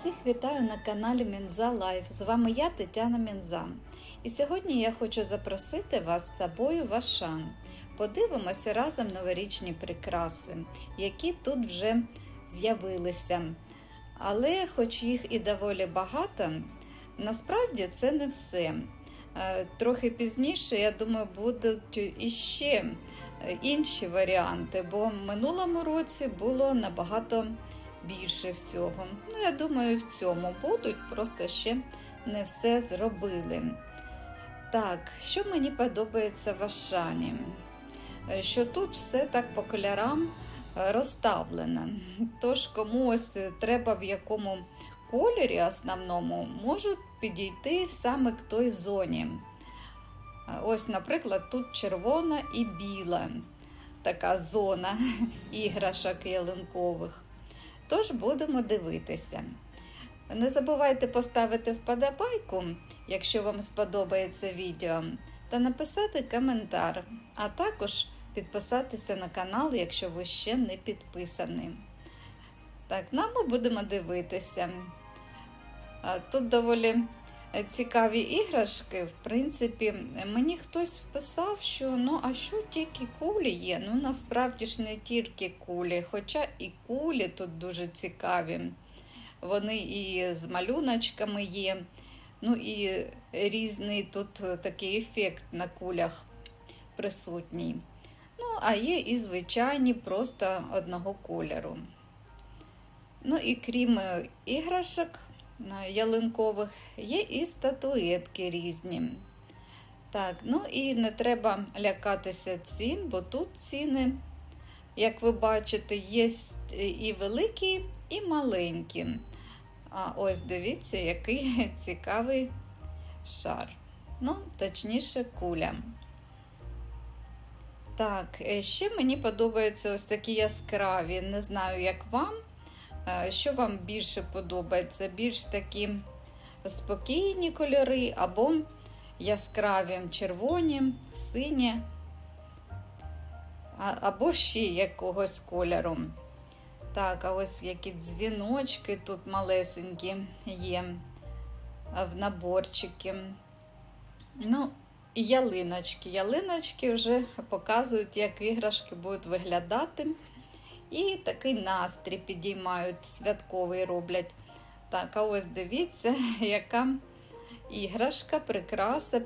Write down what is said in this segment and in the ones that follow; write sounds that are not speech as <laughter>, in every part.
Всіх вітаю на каналі Мінза Лайф. З вами я, Тетяна Мінза. І сьогодні я хочу запросити вас з собою в Ашан. Подивимося разом новорічні прикраси, які тут вже з'явилися. Але, хоч їх і доволі багато, насправді це не все. Е, Трохи пізніше, я думаю, будуть іще е, інші варіанти, бо в минулому році було набагато всього. Ну, я думаю, в цьому будуть, просто ще не все зробили. Так, що мені подобається в Ашані? Е, Що тут все так по кольорам е, розставлено. Тож комусь треба в якому кольорі основному можуть підійти саме к той зоні. Е, Ось, наприклад, тут червона і біла така зона <laughs> іграшок ялинкових. Тож будемо дивитися. Не забувайте поставити вподобайку, якщо вам сподобається відео, та написати коментар, а також підписатися на канал, якщо ви ще не підписані. Так, нам ми будемо дивитися. Тут доволі цікаві іграшки. В принципі, мені хтось вписав, що ну, а що тільки кулі є? Ну, насправді ж не тільки кулі, хоча і кулі тут дуже цікаві. Вони і з малюночками є. Ну і різний тут такий ефект на кулях присутній. Ну, а є і звичайні просто одного кольору. Ну і крім е, іграшок е, ялинкових, є і статуетки різні. Так, ну і не треба лякатися цін, бо тут ціни, як ви бачите, є і великі, і маленькі. А ось дивіться, який <laughs> цікавий шар. Ну, точніше, куля. Так, е, ще мені подобаються ось такі яскраві. Не знаю, як вам. Е, Що вам більше подобається? Більш такі спокійні кольори, або яскраві червоні, сині, або ще якогось кольору. Так, а ось які дзвіночки тут малесенькі є в наборчики. Ну, і ялиночки. Ялиночки вже показують, як іграшки будуть виглядати. І такий настрій підіймають, святковий роблять. Так, а ось дивіться, <laughs> яка іграшка, прикраса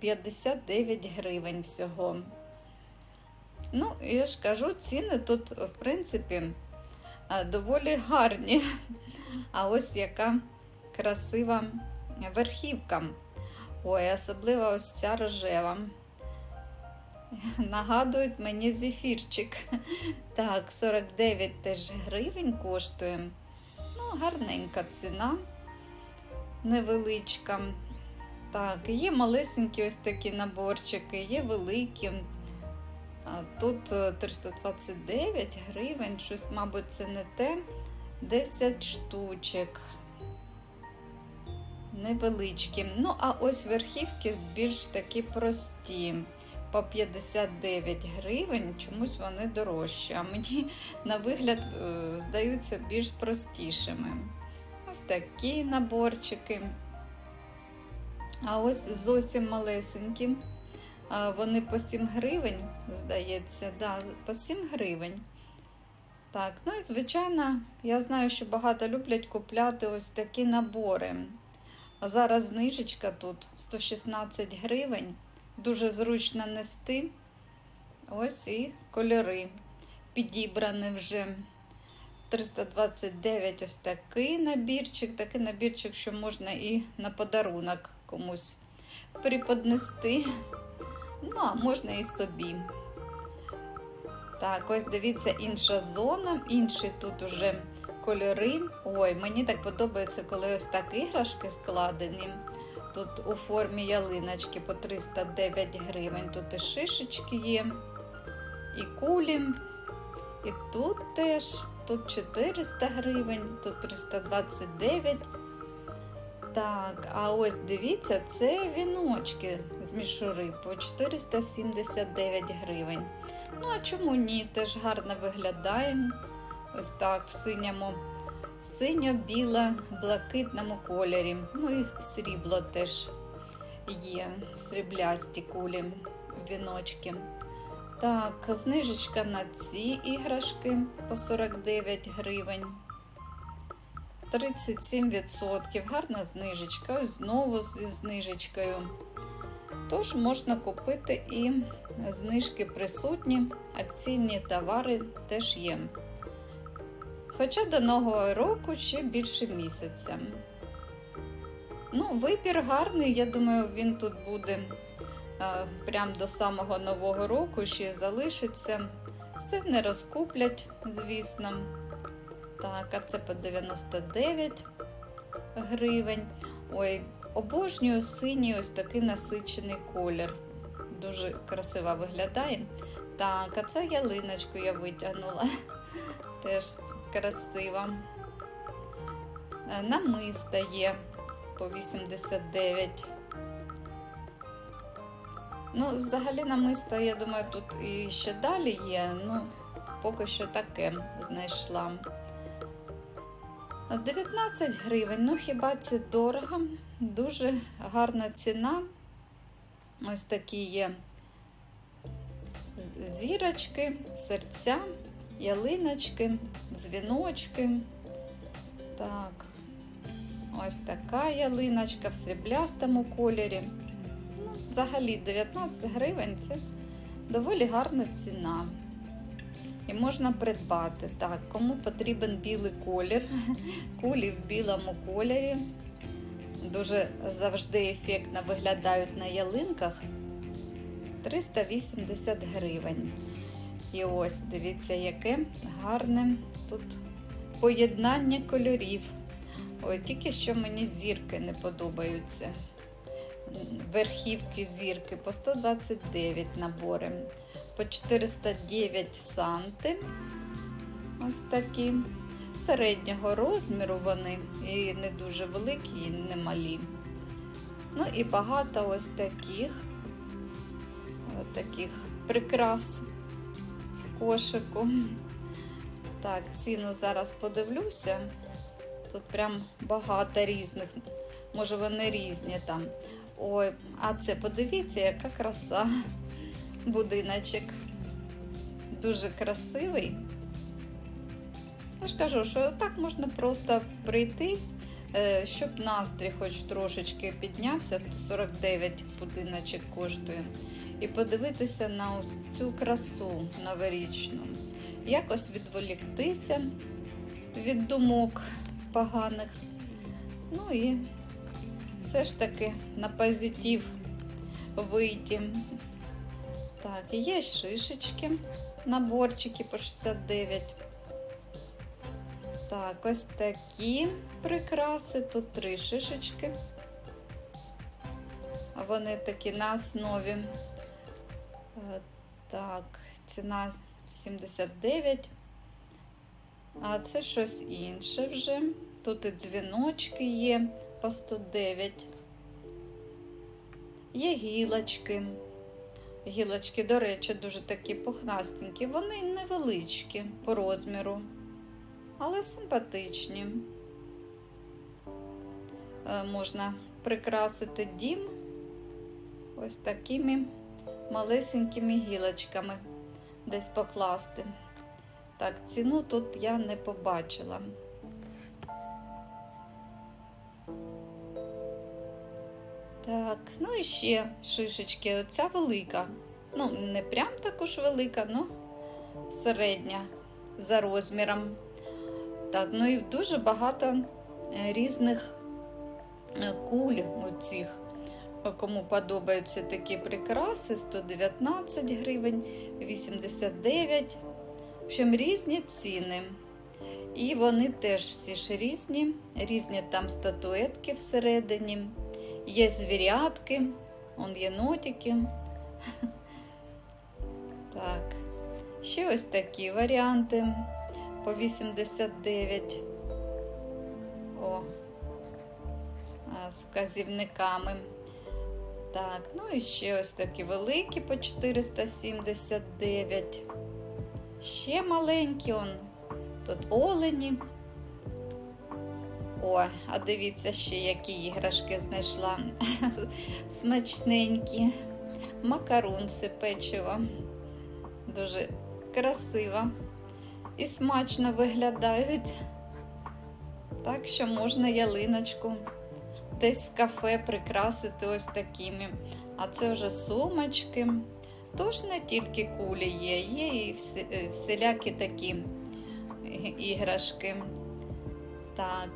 59 гривень всього. Ну, я ж кажу, ціни тут, в принципі, доволі гарні. <laughs> А ось яка красива верхівка. Ой, особливо ось ця рожева. Нагадують мені зефірчик. Так, 49 теж гривень коштує. Ну, гарненька ціна, невеличка. Так, є малесенькі ось такі наборчики, є великі. Тут е, 329 гривень, щось, мабуть, це не те. 10 штучок. Невеличкі. Ну, а ось верхівки більш такі прості. По 59 гривень, чомусь вони дорожчі. А мені на вигляд е, здаються більш простішими. Ось такі наборчики. А ось зовсім малесенькі. Вони по 7 гривень, здається, да, по 7 гривень. Так, ну і звичайно, я знаю, що багато люблять купляти ось такі набори. А зараз знижечка тут 116 гривень. Дуже зручно нести. Ось і кольори. Підібрані вже 329 ось такий набірчик. Такий набірчик, що можна і на подарунок комусь приподнести. Ну, а можна і собі. Так, ось дивіться, інша зона, інші тут уже кольори. Ой, мені так подобається, коли ось так іграшки складені. Тут у формі ялиночки по 309 гривень. Тут і шишечки є, і кулі. І тут теж, тут 400 гривень, тут 329. Так, а ось дивіться, це віночки з мішури по 479 гривень. Ну, а чому ні? Теж гарно виглядає. Ось так, в синьому синьо-біла, блакитному кольорі. Ну і срібло теж є, сріблясті кулі, віночки. Так, знижечка на ці іграшки по 49 гривень. 37%. Гарна знижечка. Ось знову зі знижечкою. Тож можна купити і знижки присутні, акційні товари теж є. Хоча до нового року ще більше місяця. Ну, вибір гарний, я думаю, він тут буде а, прям до самого нового року ще залишиться. Це не розкуплять, звісно. Так, а це по 99 гривень. Ой, обожнюю синій ось такий насичений колір. Дуже красиво виглядає. Так, а це ялиночку я витягнула. <laughs> Теж красиво. Е, Намиста є по 89. Ну, взагалі намиста, я думаю, тут і ще далі є. Ну, поки що таке знайшла. 19 гривень, ну хіба це дорого? Дуже гарна ціна. Ось такі є зірочки, серця, ялиночки, дзвіночки. Так, ось така ялиночка в сріблястому кольорі. Ну, взагалі 19 гривень це доволі гарна ціна. І можна придбати. Так, кому потрібен білий колір, <laughs> кулі в білому кольорі. Дуже завжди ефектно виглядають на ялинках. 380 гривень. І ось, дивіться, яке гарне тут поєднання кольорів. Ой, тільки що мені зірки не подобаються. Верхівки зірки по 129 набори, по 409 санти. Ось такі. Середнього розміру вони і не дуже великі, і не малі. Ну і багато ось таких, таких прикрас в кошику. Так, ціну зараз подивлюся. Тут прям багато різних, може вони різні там. Ой, а це подивіться, яка краса. Будиночок. Дуже красивий. Я ж кажу, що так можна просто прийти, е, щоб настрій хоч трошечки піднявся, 149 будиночок коштує. І подивитися на ось цю красу новорічну. Якось відволіктися від думок поганих. Ну і все ж таки на позитив вийти. Так, є шишечки, наборчики по 69. Так, ось такі прикраси. Тут три шишечки. Вони такі на основі. Так, ціна 79. А це щось інше вже. Тут і дзвіночки є по 109. Є гілочки. Гілочки, до речі, дуже такі пухнастенькі. Вони невеличкі по розміру, але симпатичні. Е, Можна прикрасити дім ось такими малесенькими гілочками десь покласти. Так, ціну тут я не побачила. Так, ну і ще шишечки. Оця велика. Ну, не прям також велика, ну середня за розміром. Так, ну і дуже багато е, різних е, куль у цих. Кому подобаються такі прикраси, 119 гривень, 89. В общем, різні ціни. І вони теж всі ж різні, різні там статуетки всередині. Є звірятки, он є нотики. <laughs> Так, ще ось такі варіанти по 89. О, з вказівниками. Так, ну і ще ось такі великі по 479. Ще маленькі он. Тут олені. О, а дивіться ще, які іграшки знайшла. <laughs> Смачненькі. Макарунси печиво. Дуже красиво і смачно виглядають. Так що можна ялиночку десь в кафе прикрасити ось такими. А це вже сумочки. Тож не тільки кулі є, є і е, всілякі такі іграшки. Так,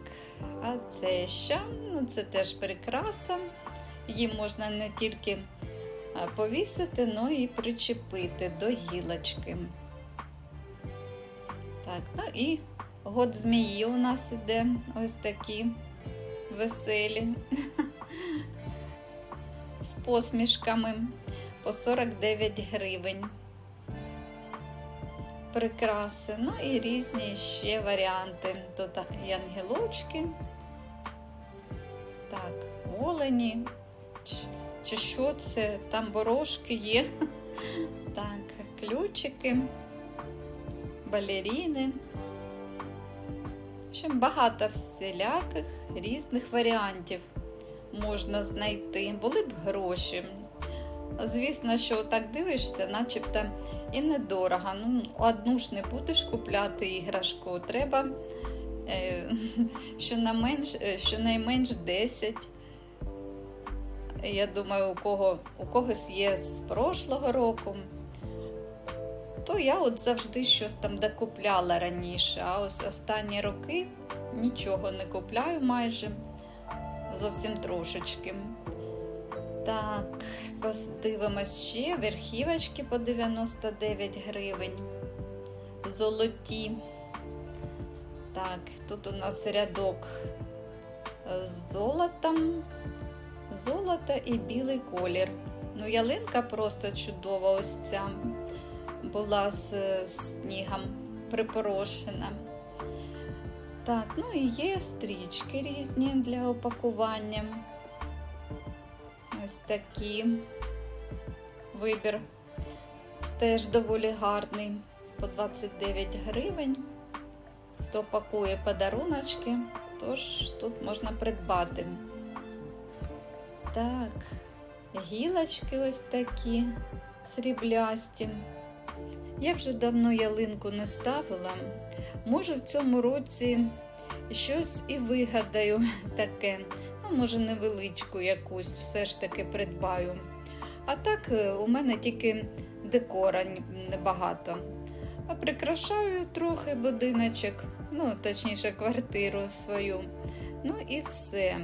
а це що? Ну, це теж прикраса. Її можна не тільки повісити, але і причепити до гілочки. Так, ну і год змії у нас іде ось такі веселі. З посмішками по 49 гривень. Прикраси, ну і різні ще варіанти. Тут і ангелочки. Так, олені. Чи, чи що це? Там борошки є. Так, ключики, балеріни. Общем, багато всіляких різних варіантів можна знайти. Були б гроші. Звісно, що так дивишся, начебто і недорого. Ну, одну ж не будеш купляти іграшку. Треба е, <laughs> щонайменш, е, щонайменш 10. Я думаю, у, кого, у когось є з прошлого року. То я от завжди щось там докупляла раніше, а ось останні роки нічого не купляю майже. Зовсім трошечки. Так, подивимось ще верхівочки по 99 гривень. Золоті. Так, тут у нас рядок з золотом. Золото і білий колір. Ну, ялинка просто чудова, ось ця була з снігом припорошена. Так, ну і є стрічки різні для опакування. Ось такі вибір теж доволі гарний. По 29 гривень. Хто пакує подаруночки, тож тут можна придбати. Так, гілочки ось такі сріблясті. Я вже давно ялинку не ставила. Може, в цьому році щось і вигадаю <laughs> таке. Ну, може, невеличку якусь все ж таки придбаю. А так, е, у мене тільки декора небагато. А прикрашаю трохи будиночок, ну, точніше, квартиру свою. Ну і все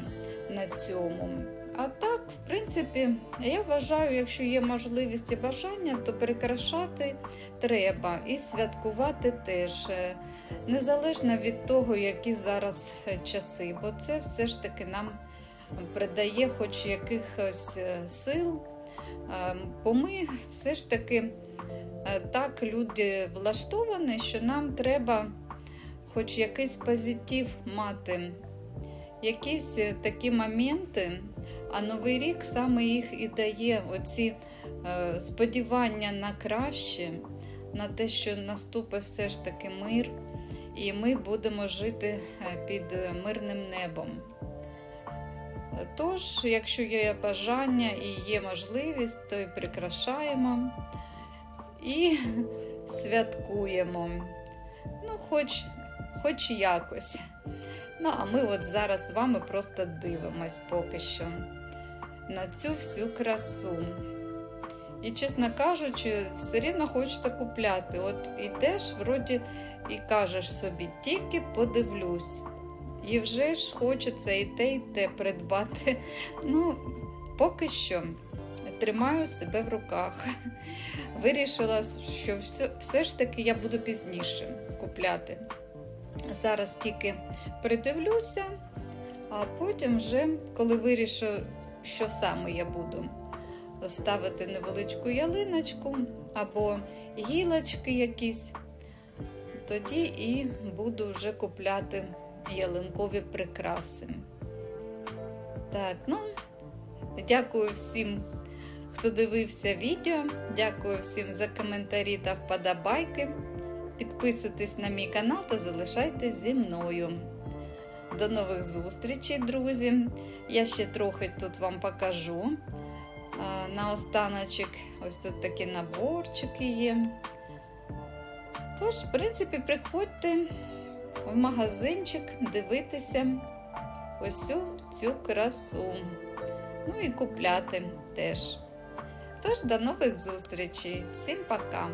на цьому. А так, в принципі, я вважаю, якщо є можливість і бажання, то прикрашати треба і святкувати теж. е, Незалежно від того, які зараз е, часи, бо це все ж таки нам придає хоч якихось е, сил. Бо ми все ж таки так люди влаштовані, що нам треба хоч якийсь позитив мати, якісь такі моменти, а Новий рік саме їх і дає оці е, сподівання на краще, на те, що наступить все ж таки мир, і ми будемо жити е, під мирним небом. Тож, якщо є бажання і є можливість, то і прикрашаємо і <laughs> святкуємо. Ну, хоч, хоч якось. Ну, а ми от зараз з вами просто дивимось поки що на цю всю красу. І, чесно кажучи, все рівно хочеться купляти. От ідеш, вроді, і кажеш собі, тільки подивлюсь. І вже ж хочеться і те, і те придбати. <laughs> Ну, поки що тримаю себе в руках. <laughs> Вирішила, що все, все ж таки я буду пізніше купляти. Зараз тільки придивлюся, а потім вже, коли вирішу, що саме я буду ставити невеличку ялиночку або гілочки якісь, тоді і буду вже купляти ялинкові прикраси. Так, ну, дякую всім, хто дивився відео. Дякую всім за коментарі та вподобайки. Підписуйтесь на мій канал та залишайтесь зі мною. До нових зустрічей, друзі. Я ще трохи тут вам покажу. Наостаночок, ось тут такі наборчики є. Тож, в принципі, приходьте в магазинчик дивитися ось цю красу. Ну і купляти теж. Тож, до нових зустрічей. Всім пока!